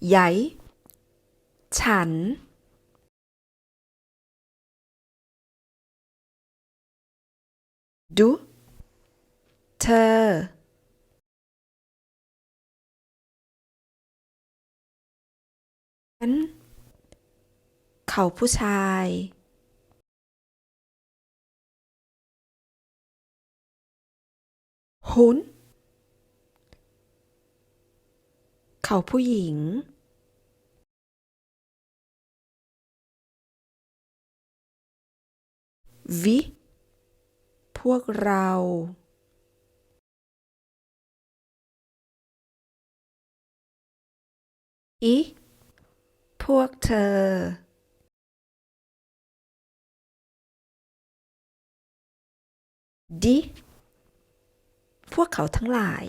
jeg ฉัน du เธอ ฉัน เขาผู้ชายหุน เขาผู้หญิงวิพวกเรา อิพวกเธอ ดิ พวกเขาทั้งหลาย